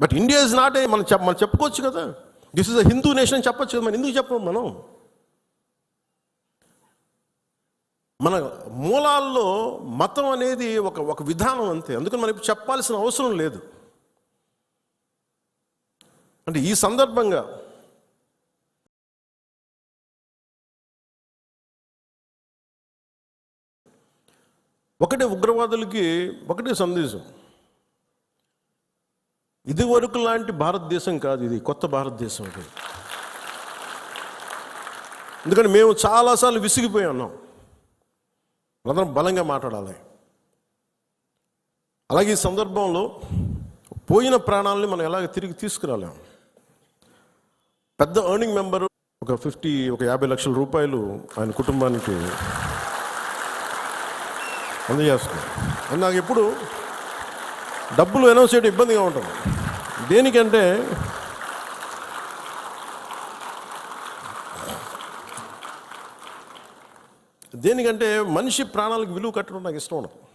But India is not a మనం చెప్ మనం చెప్పుకోవచ్చు కదా. This is a Hindu nation చెప్పొచ్చు కదా. మనం ఎందుకు చెప్పం మనం? మన మూలాల్లో మతం అనేది ఒక ఒక విధానం అంతే. అందుకని మనం ఇప్పుడు చెప్పాల్సిన అవసరం లేదు. అంటే ఈ సందర్భంగా ఒకటే ఉగ్రవాదులకి ఒకటే సందేశం. ఇది వరకు లాంటి భారతదేశం కాదు ఇది కొత్త భారతదేశం ఇది ఎందుకంటే మేము చాలాసార్లు విసిగిపోయి ఉన్నాం. అందరం బలంగా మాట్లాడాలి. అలాగే ఈ సందర్భంలో పోయిన ప్రాణాలని మనం ఎలాగ తిరిగి తీసుకురాలేము పెద్ద ఎర్నింగ్ మెంబర్ ఒక ఫిఫ్టీ ఒక యాభై లక్షల రూపాయలు ఆయన కుటుంబానికి అందజేస్తున్నారు నాకు ఎప్పుడు డబ్బులు అనౌన్స్ చేయడం ఇబ్బందిగా ఉంటుంది. దేనికంటే దేనికంటే మనిషి ప్రాణాలకు విలువ కట్టడం నాకు ఇష్టం ఉండదు.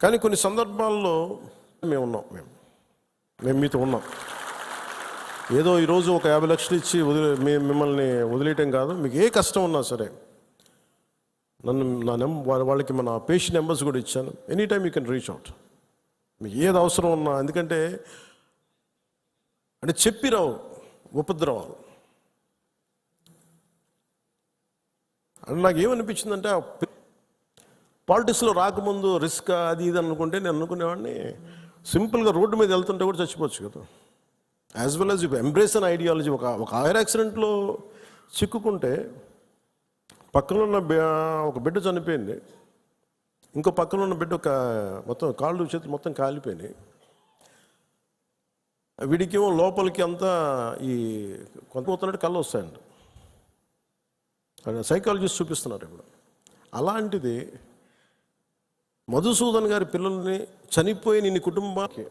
కానీ కొన్ని సందర్భాల్లో మేము ఉన్నాం మేము. మేము మీతో ఉన్నాం. ఏదో ఈరోజు ఒక యాభై లక్షలు ఇచ్చి వదిలే మీ మిమ్మల్ని వదిలేయటం కాదు. మీకు ఏ కష్టం ఉన్నా సరే నన్ను నా నెం వాళ్ళ- వాళ్ళకి మన పేషెంట్ నెంబర్స్ కూడా ఇచ్చాను. Any time you can reach out. మీకు ఏది అవసరం ఉన్నా ఎందుకంటే అంటే చెప్పిరావు ఉపద్రవాలు. అని నాకు ఏమనిపించిందంటే పాలిటిక్స్లో రాకముందు రిస్క్ అది ఇది అనుకుంటే నేను అనుకునేవాడిని సింపుల్గా రోడ్డు మీద వెళ్తుంటే కూడా చచ్చిపోవచ్చు కదా. As well as you embrace an ideology ఒక ఒక ఐర్ యాక్సిడెంట్లో చిక్కుకుంటే పక్కన ఉన్న ఒక బిడ్డ చనిపోయింది. ఇంకో పక్కన ఉన్న బిడ్డ ఒక మొత్తం కాళ్ళు చేతులు మొత్తం కాలిపోయినాయి. వీడికేమో లోపలికి అంతా ఈ కొంతపోతున్నట్టు కళ్ళు వస్తాయండి సైకాలజిస్ట్ చూపిస్తున్నారు ఇప్పుడు. అలాంటిది మధుసూదన్ గారి పిల్లల్ని చనిపోయిన నిన్ని కుటుంబానికి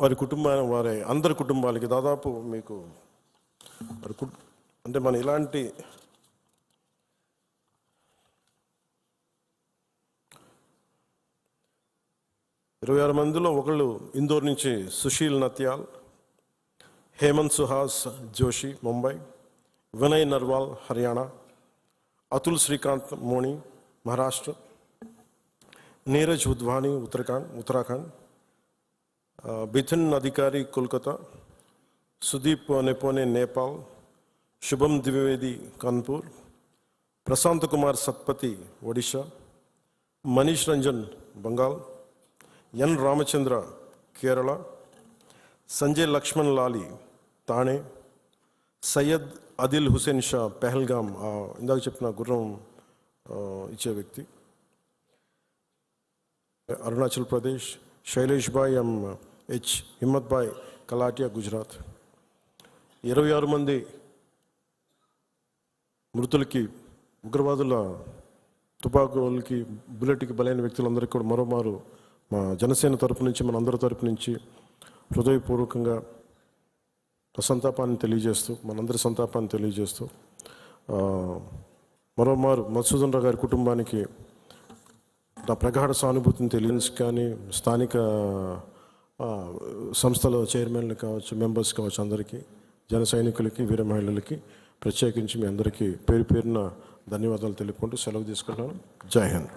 వారి కుటుంబాన్ని వారి అందరి కుటుంబాలకి దాదాపు మీకు వారి కు- అంటే మన ఇలాంటి ఇరవై ఆరు మందిలో ఒకళ్ళు ఇందోర్ నుంచి సుశీల్ నత్యాల్ హేమంత్ సుహాస్ జోషి ముంబై వినయ్ నర్వాల్ హర్యానా అతుల్ శ్రీకాంత్ మోణి మహారాష్ట్ర నీరజ్ ఉద్వాని ఉత్తరాఖండ్ ఉత్తరాఖండ్ బిథిన్ అధికారి కోల్కతా సుదీప్ నెపోనే నేపాల్ శుభం ద్వివేది కాన్పూర్ ప్రశాంత్ కుమార్ సత్పతి ఒడిషా మనీష్ రంజన్ బంగాల్ ఎన్ రామచంద్ర కేరళ. సంజయ్ లక్ష్మణ్ లాలి తాణే సయ్యద్ అదిల్ హుసేన్ షా పెహల్గామ్ ఇందాక చెప్పిన గుర్రం ఇచ్చే వ్యక్తి. Arunachal Pradesh Shailesh Bhai M H Himmat Bhai Kalatiya Gujarat. ఇరవై ఆరు మంది మృతులకి ఉగ్రవాదుల తుపాకులకి బుల్లెట్కి బలైన వ్యక్తులందరికీ కూడా మరోమారు మా జనసేన తరపు నుంచి మన అందరి తరపు నుంచి హృదయపూర్వకంగా సంతాపాన్ని తెలియజేస్తూ మనందరి సంతాపాన్ని తెలియజేస్తూ మరోమారు మధుసూదన్ రావు గారి కుటుంబానికి నా ప్రగాఢ సానుభూతిని తెలియన్స్ కానీ స్థానిక సంస్థల చైర్మన్లు కావచ్చు మెంబర్స్ కావచ్చు అందరికీ జన సైనికులకి వీర మహిళలకి ప్రత్యేకించి మీ అందరికీ పేరు పేరున ధన్యవాదాలు తెలుపుకుంటూ సెలవు తీసుకుంటాను జై హింద్.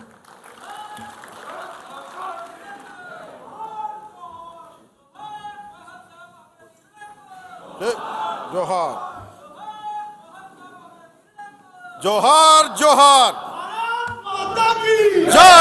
জোহর জোহর জোহর জয়